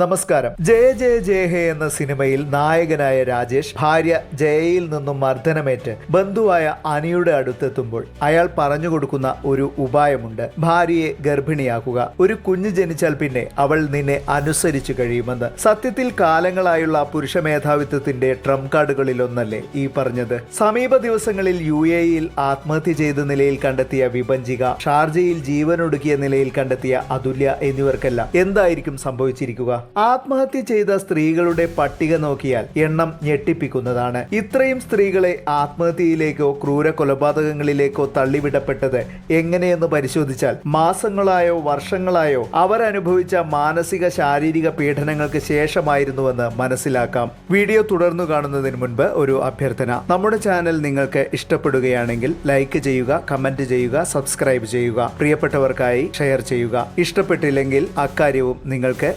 നമസ്കാരം. ജയ ജയ ജയ ഹേ എന്ന സിനിമയിൽ നായകനായ രാജേഷ് ഭാര്യ ജയയിൽ നിന്നും മർദ്ദനമേറ്റ് ബന്ധുവായ അനിയുടെ അടുത്തെത്തുമ്പോൾ അയാൾ പറഞ്ഞു കൊടുക്കുന്ന ഒരു ഉപായമുണ്ട്. ഭാര്യയെ ഗർഭിണിയാക്കുക. ഒരു കുഞ്ഞ് ജനിച്ചാൽ പിന്നെ അവൾ നിന്നെ അനുസരിച്ചു കഴിയുമെന്ന്. സത്യത്തിൽ കാലങ്ങളായുള്ള പുരുഷ മേധാവിത്വത്തിന്റെ ട്രംപ് കാർഡുകളിലൊന്നല്ലേ ഈ പറഞ്ഞത്? സമീപ ദിവസങ്ങളിൽ യു എയിൽ ആത്മഹത്യ ചെയ്ത നിലയിൽ കണ്ടെത്തിയ വിഭഞ്ചിക ഷാർജയിൽ ജീവനൊടുക്കിയ നിലയിൽ കണ്ടെത്തിയ അതുല്യ എന്നിവർക്കെല്ലാം എന്തായിരിക്കും സംഭവിച്ചിരിക്കുക? ആത്മഹത്യ ചെയ്ത സ്ത്രീകളുടെ പട്ടിക നോക്കിയാൽ എണ്ണം ഞെട്ടിപ്പിക്കുന്നതാണ്. ഇത്രയും സ്ത്രീകളെ ആത്മഹത്യയിലേക്കോ ക്രൂര കൊലപാതകങ്ങളിലേക്കോ തള്ളിവിടപ്പെട്ടത് എങ്ങനെയെന്ന് പരിശോധിച്ചാൽ മാസങ്ങളായോ വർഷങ്ങളായോ അവരനുഭവിച്ച മാനസിക ശാരീരിക പീഡനങ്ങൾക്ക് ശേഷമായിരുന്നുവെന്ന് മനസ്സിലാക്കാം. വീഡിയോ തുടർന്നു കാണുന്നതിന് മുൻപ് ഒരു അഭ്യർത്ഥന. നമ്മുടെ ചാനൽ നിങ്ങൾക്ക് ഇഷ്ടപ്പെടുകയാണെങ്കിൽ ലൈക്ക് ചെയ്യുക കമന്റ് ചെയ്യുക സബ്സ്ക്രൈബ് ചെയ്യുക. പ്രിയപ്പെട്ടവർക്കായി ഷെയർ ചെയ്യുക. ഇഷ്ടപ്പെട്ടില്ലെങ്കിൽ അക്കാര്യവും നിങ്ങൾക്ക്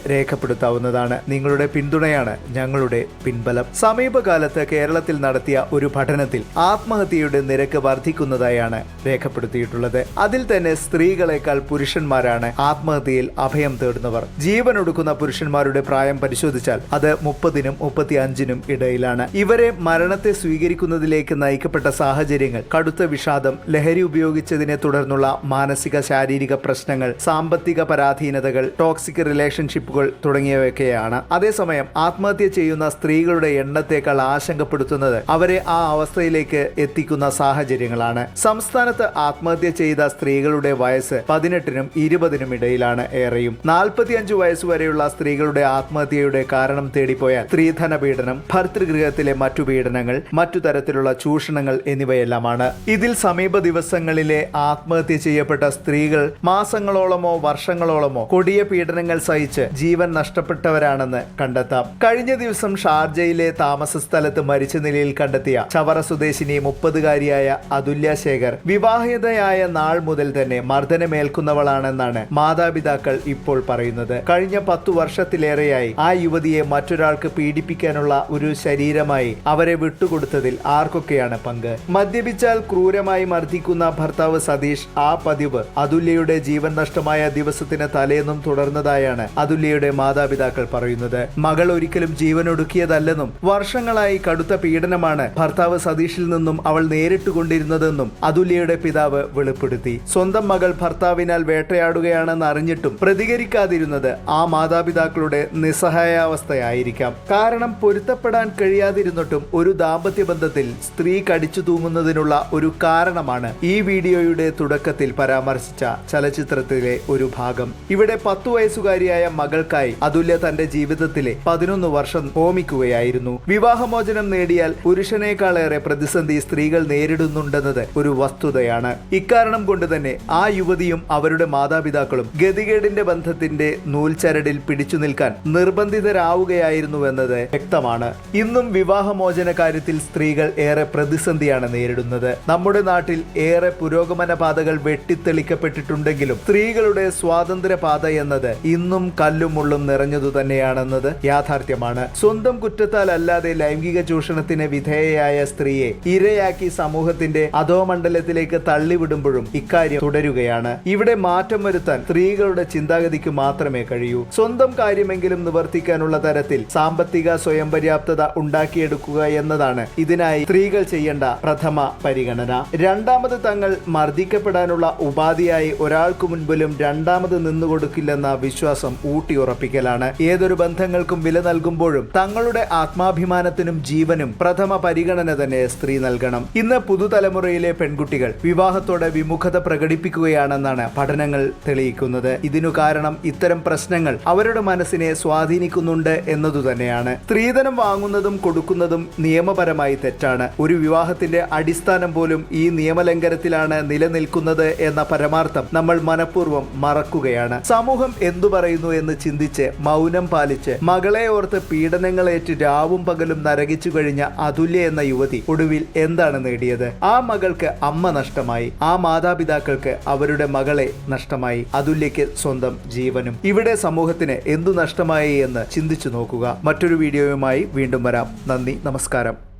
രേഖപ്പെടുത്താവുന്നതാണ് നിങ്ങളുടെ പിന്തുണയാണ് ഞങ്ങളുടെ പിൻബലം. സമീപകാലത്ത് കേരളത്തിൽ നടത്തിയ ഒരു പഠനത്തിൽ ആത്മഹത്യയുടെ നിരക്ക് വർദ്ധിക്കുന്നതായാണ് രേഖപ്പെടുത്തിയിട്ടുള്ളത്. അതിൽ തന്നെ സ്ത്രീകളെക്കാൾ പുരുഷന്മാരാണ് ആത്മഹത്യയിൽ അഭയം തേടുന്നവർ. ജീവൻ ഒടുക്കുന്ന പുരുഷന്മാരുടെ പ്രായം പരിശോധിച്ചാൽ അത് മുപ്പതിനും മുപ്പത്തി അഞ്ചിനും ഇടയിലാണ്. ഇവരെ മരണത്തെ സ്വീകരിക്കുന്നതിലേക്ക് നയിക്കപ്പെട്ട സാഹചര്യങ്ങൾ കടുത്ത വിഷാദം ലഹരി ഉപയോഗിച്ചതിനെ തുടർന്നുള്ള മാനസിക ശാരീരിക പ്രശ്നങ്ങൾ സാമ്പത്തിക പരാധീനതകൾ ടോക്സിക് റിലേഷൻഷിപ്പുകൾ തുടങ്ങിയവയൊക്കെയാണ്. അതേസമയം ആത്മഹത്യ ചെയ്യുന്ന സ്ത്രീകളുടെ എണ്ണത്തേക്കാൾ ആശങ്കപ്പെടുത്തുന്നത് അവരെ ആ അവസ്ഥയിലേക്ക് എത്തിക്കുന്ന സാഹചര്യങ്ങളാണ്. സംസ്ഥാനത്ത് ആത്മഹത്യ ചെയ്ത സ്ത്രീകളുടെ വയസ്സ് പതിനെട്ടിനും ഇരുപതിനും ഇടയിലാണ് ഏറെയും. നാൽപ്പത്തിയഞ്ച് വയസ്സ് വരെയുള്ള സ്ത്രീകളുടെ ആത്മഹത്യയുടെ കാരണം തേടിപ്പോയാൽ സ്ത്രീധന പീഡനം ഭർതൃഗൃഹത്തിലെ മറ്റു പീഡനങ്ങൾ മറ്റു തരത്തിലുള്ള ചൂഷണങ്ങൾ എന്നിവയെല്ലാമാണ്. ഇതിൽ സമീപ ദിവസങ്ങളിലെ ആത്മഹത്യ ചെയ്യപ്പെട്ട സ്ത്രീകൾ മാസങ്ങളോളമോ വർഷങ്ങളോളമോ കൊടിയ പീഡനങ്ങൾ സഹിച്ച് ജീവൻ നഷ്ടപ്പെട്ടവരാണെന്ന് കണ്ടെത്താം. കഴിഞ്ഞ ദിവസം ഷാർജയിലെ താമസ സ്ഥലത്ത് മരിച്ച നിലയിൽ കണ്ടെത്തിയ ചവറ സ്വദേശിനി മുപ്പതുകാരിയായ അതുല്യ ശേഖർ വിവാഹിതയായ നാൾ മുതൽ തന്നെ മർദ്ദനമേൽക്കുന്നവളാണെന്നാണ് മാതാപിതാക്കൾ ഇപ്പോൾ പറയുന്നത്. കഴിഞ്ഞ പത്തു വർഷത്തിലേറെയായി ആ യുവതിയെ മറ്റൊരാൾക്ക് പീഡിപ്പിക്കാനുള്ള ഒരു ശരീരമായി അവരെ വിട്ടുകൊടുത്തതിൽ ആർക്കൊക്കെയാണ് പങ്ക്? മദ്യപിച്ചാൽ ക്രൂരമായി മർദ്ദിക്കുന്ന ഭർത്താവ് സതീഷ് ആ പതിവ് അതുല്യയുടെ ജീവൻ നഷ്ടമായ ദിവസത്തിന് തലേന്നും തുടർന്നതായാണ് അതുല്യയുടെ മാതാപിതാക്കൾ പറയുന്നത് മകൾ ഒരിക്കലും ജീവനൊടുക്കിയതല്ലെന്നും വർഷങ്ങളായി കടുത്ത പീഡനമാണ് ഭർത്താവ് സതീഷിൽ നിന്നും അവൾ നേരിട്ടുകൊണ്ടിരുന്നതെന്നും അതുല്യയുടെ പിതാവ് വെളിപ്പെടുത്തി. സ്വന്തം മകൾ ഭർത്താവിനാൽ വേട്ടയാടുകയാണെന്ന് അറിഞ്ഞിട്ടും പ്രതികരിക്കാതിരുന്നത് ആ മാതാപിതാക്കളുടെ നിസ്സഹായാവസ്ഥയായിരിക്കാം. കാരണം പൊരുത്തപ്പെടാൻ കഴിയാതിരുന്നിട്ടും ഒരു ദാമ്പത്യ ബന്ധത്തിൽ സ്ത്രീ കടിച്ചു തൂങ്ങുന്നതിനുള്ള ഒരു കാരണമാണ് ഈ വീഡിയോയുടെ തുടക്കത്തിൽ പരാമർശിച്ച ചലച്ചിത്രത്തിലെ ഒരു ഭാഗം. ഇവിടെ പത്തു വയസ്സുകാരിയായ മകൾക്കായി അതുല്യ തന്റെ ജീവിതത്തിലെ പതിനൊന്ന് വർഷം ഹോമിക്കുകയായിരുന്നു. വിവാഹമോചനം നേടിയാൽ പുരുഷനേക്കാളേറെ പ്രതിസന്ധി സ്ത്രീകൾ നേരിടുന്നുണ്ടെന്നത് ഒരു വസ്തുതയാണ്. ഇക്കാരണം കൊണ്ട് തന്നെ ആ യുവതിയും അവരുടെ മാതാപിതാക്കളും ഗതികേടിന്റെ ബന്ധത്തിന്റെ നൂൽച്ചരടിൽ പിടിച്ചു നിൽക്കാൻ നിർബന്ധിതരാവുകയായിരുന്നുവെന്നത് വ്യക്തമാണ്. ഇന്നും വിവാഹമോചന കാര്യത്തിൽ സ്ത്രീകൾ ഏറെ പ്രതിസന്ധിയാണ് നേരിടുന്നത്. നമ്മുടെ നാട്ടിൽ ഏറെ പുരോഗമന പാതകൾ വെട്ടിത്തെളിക്കപ്പെട്ടിട്ടുണ്ടെങ്കിലും സ്ത്രീകളുടെ സ്വാതന്ത്ര്യ പാത എന്നത് ഇന്നും കല്ലും മുള്ളും നിറഞ്ഞതു തന്നെയാണെന്നത് യാഥാർത്ഥ്യമാണ്. സ്വന്തം കുറ്റത്താൽ അല്ലാതെ ലൈംഗിക ചൂഷണത്തിന് വിധേയയായ സ്ത്രീയെ ഇരയാക്കി സമൂഹത്തിന്റെ അധോമണ്ഡലത്തിലേക്ക് തള്ളിവിടുമ്പോഴും ഇക്കാര്യം തുടരുകയാണ്. ഇവിടെ മാറ്റം വരുത്താൻ സ്ത്രീകളുടെ ചിന്താഗതിക്ക് മാത്രമേ കഴിയൂ. സ്വന്തം കാര്യമെങ്കിലും നിവർത്തിക്കാനുള്ള തരത്തിൽ സാമ്പത്തിക സ്വയം പര്യാപ്തത ഉണ്ടാക്കിയെടുക്കുക എന്നതാണ് ഇതിനായി സ്ത്രീകൾ ചെയ്യേണ്ട പ്രഥമ പരിഗണന. രണ്ടാമത് തങ്ങൾ മർദ്ദിക്കപ്പെടാനുള്ള ഉപാധിയായി ഒരാൾക്കു മുൻപിലും രണ്ടാമത് നിന്നുകൊടുക്കില്ലെന്ന വിശ്വാസം ഊട്ടിയുറപ്പിക്കലാണ്. ഏതൊരു ബന്ധങ്ങൾക്കും വില നൽകുമ്പോഴും തങ്ങളുടെ ആത്മാഭിമാനത്തിനും ജീവനും പ്രഥമ പരിഗണന തന്നെ സ്ത്രീ നൽകണം. ഇന്ന് പുതുതലമുറയിലെ പെൺകുട്ടികൾ വിവാഹത്തോടെ വിമുഖത പ്രകടിപ്പിക്കുകയാണെന്നാണ് പഠനങ്ങൾ തെളിയിക്കുന്നത്. ഇതിനു കാരണം ഇത്തരം പ്രശ്നങ്ങൾ അവരുടെ മനസ്സിനെ സ്വാധീനിക്കുന്നുണ്ട് എന്നതുതന്നെയാണ്. സ്ത്രീധനം വാങ്ങുന്നതും കൊടുക്കുന്നതും നിയമപരമായി തെറ്റാണ്. ഒരു വിവാഹത്തിന്റെ അടിസ്ഥാനം പോലും ഈ നിയമലംഘനത്തിലാണ് നിലനിൽക്കുന്നത് എന്ന പരമാർത്ഥം നമ്മൾ മനഃപൂർവം മറക്കുകയാണ്. സമൂഹം എന്തു പറയുന്നു എന്ന് ചിന്തിച്ച് മൗനം പാലിച്ച് മകളെ ഓർത്ത് പീഡനങ്ങളേറ്റ് രാവും പകലും നരകിച്ചു കഴിഞ്ഞ അതുല്യ എന്ന യുവതി ഒടുവിൽ എന്താണ് നേടിയത്? ആ മകൾക്ക് അമ്മ നഷ്ടമായി. ആ മാതാപിതാക്കൾക്ക് അവരുടെ മകളെ നഷ്ടമായി. അതുല്യക്ക് സ്വന്തം ജീവനും. ഇവിടെ സമൂഹത്തിന് എന്തു നഷ്ടമായി എന്ന് ചിന്തിച്ചു നോക്കുക. മറ്റൊരു വീഡിയോയുമായി വീണ്ടും വരാം. നന്ദി നമസ്കാരം.